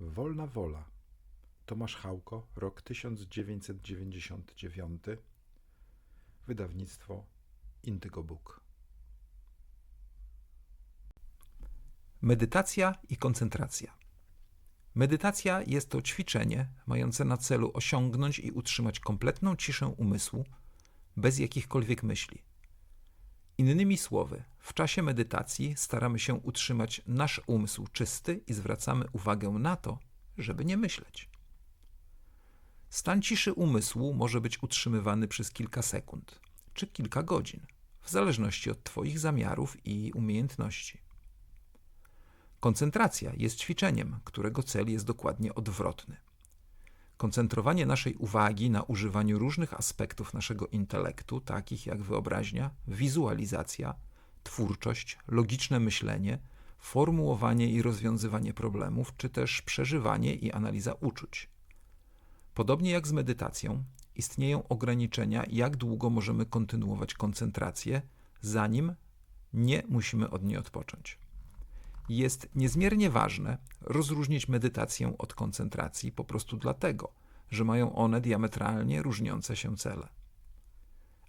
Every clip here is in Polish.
Wolna wola. Tomasz Chałko, rok 1999. Wydawnictwo Indygo Book. Medytacja i koncentracja. Medytacja jest to ćwiczenie mające na celu osiągnąć i utrzymać kompletną ciszę umysłu bez jakichkolwiek myśli. Innymi słowy, w czasie medytacji staramy się utrzymać nasz umysł czysty i zwracamy uwagę na to, żeby nie myśleć. Stan ciszy umysłu może być utrzymywany przez kilka sekund czy kilka godzin, w zależności od Twoich zamiarów i umiejętności. Koncentracja jest ćwiczeniem, którego cel jest dokładnie odwrotny. Koncentrowanie naszej uwagi na używaniu różnych aspektów naszego intelektu, takich jak wyobraźnia, wizualizacja, twórczość, logiczne myślenie, formułowanie i rozwiązywanie problemów, czy też przeżywanie i analiza uczuć. Podobnie jak z medytacją, istnieją ograniczenia, jak długo możemy kontynuować koncentrację, zanim nie musimy od niej odpocząć. Jest niezmiernie ważne rozróżnić medytację od koncentracji po prostu dlatego, że mają one diametralnie różniące się cele.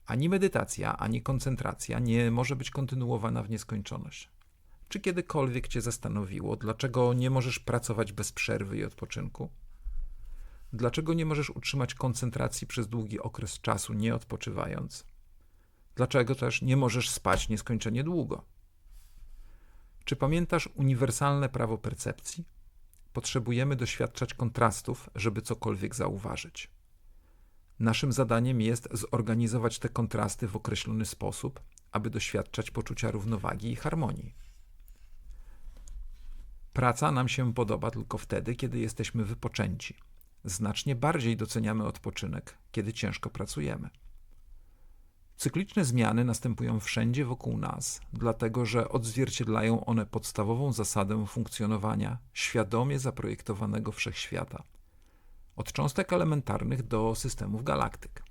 Ani medytacja, ani koncentracja nie może być kontynuowana w nieskończoność. Czy kiedykolwiek Cię zastanowiło, dlaczego nie możesz pracować bez przerwy i odpoczynku? Dlaczego nie możesz utrzymać koncentracji przez długi okres czasu, nie odpoczywając? Dlaczego też nie możesz spać nieskończenie długo? Czy pamiętasz uniwersalne prawo percepcji? Potrzebujemy doświadczać kontrastów, żeby cokolwiek zauważyć. Naszym zadaniem jest zorganizować te kontrasty w określony sposób, aby doświadczać poczucia równowagi i harmonii. Praca nam się podoba tylko wtedy, kiedy jesteśmy wypoczęci. Znacznie bardziej doceniamy odpoczynek, kiedy ciężko pracujemy. Cykliczne zmiany następują wszędzie wokół nas, dlatego że odzwierciedlają one podstawową zasadę funkcjonowania świadomie zaprojektowanego wszechświata, od cząstek elementarnych do systemów galaktyk.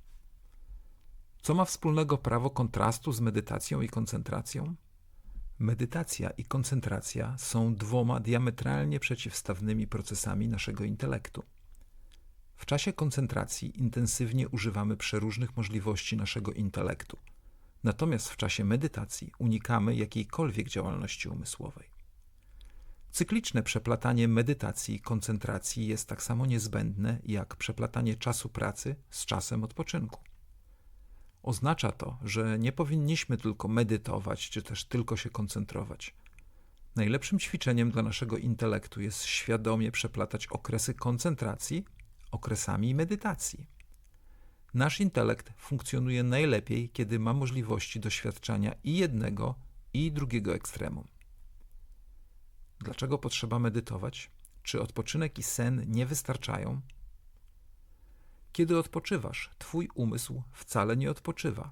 Co ma wspólnego prawo kontrastu z medytacją i koncentracją? Medytacja i koncentracja są dwoma diametralnie przeciwstawnymi procesami naszego intelektu. W czasie koncentracji intensywnie używamy przeróżnych możliwości naszego intelektu, natomiast w czasie medytacji unikamy jakiejkolwiek działalności umysłowej. Cykliczne przeplatanie medytacji i koncentracji jest tak samo niezbędne jak przeplatanie czasu pracy z czasem odpoczynku. Oznacza to, że nie powinniśmy tylko medytować czy też tylko się koncentrować. Najlepszym ćwiczeniem dla naszego intelektu jest świadomie przeplatać okresy koncentracji okresami medytacji. Nasz intelekt funkcjonuje najlepiej, kiedy ma możliwości doświadczania i jednego, i drugiego ekstremum. Dlaczego potrzeba medytować? Czy odpoczynek i sen nie wystarczają? Kiedy odpoczywasz, twój umysł wcale nie odpoczywa.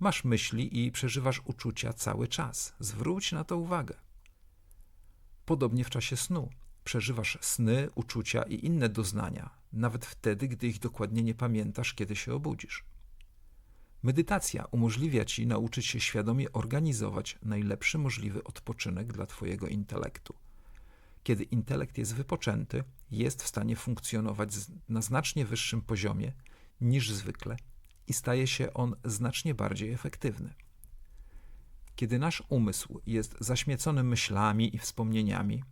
Masz myśli i przeżywasz uczucia cały czas. Zwróć na to uwagę. Podobnie w czasie snu. Przeżywasz sny, uczucia i inne doznania, nawet wtedy, gdy ich dokładnie nie pamiętasz, kiedy się obudzisz. Medytacja umożliwia ci nauczyć się świadomie organizować najlepszy możliwy odpoczynek dla Twojego intelektu. Kiedy intelekt jest wypoczęty, jest w stanie funkcjonować na znacznie wyższym poziomie niż zwykle i staje się on znacznie bardziej efektywny. Kiedy nasz umysł jest zaśmiecony myślami i wspomnieniami,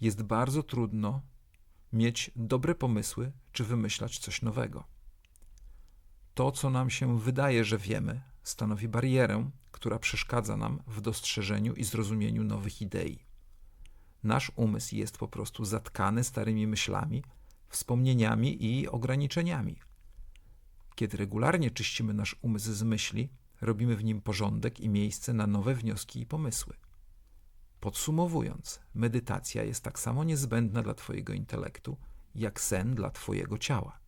jest bardzo trudno mieć dobre pomysły czy wymyślać coś nowego. To, co nam się wydaje, że wiemy, stanowi barierę, która przeszkadza nam w dostrzeżeniu i zrozumieniu nowych idei. Nasz umysł jest po prostu zatkany starymi myślami, wspomnieniami i ograniczeniami. Kiedy regularnie czyścimy nasz umysł z myśli, robimy w nim porządek i miejsce na nowe wnioski i pomysły. Podsumowując, medytacja jest tak samo niezbędna dla Twojego intelektu, jak sen dla Twojego ciała.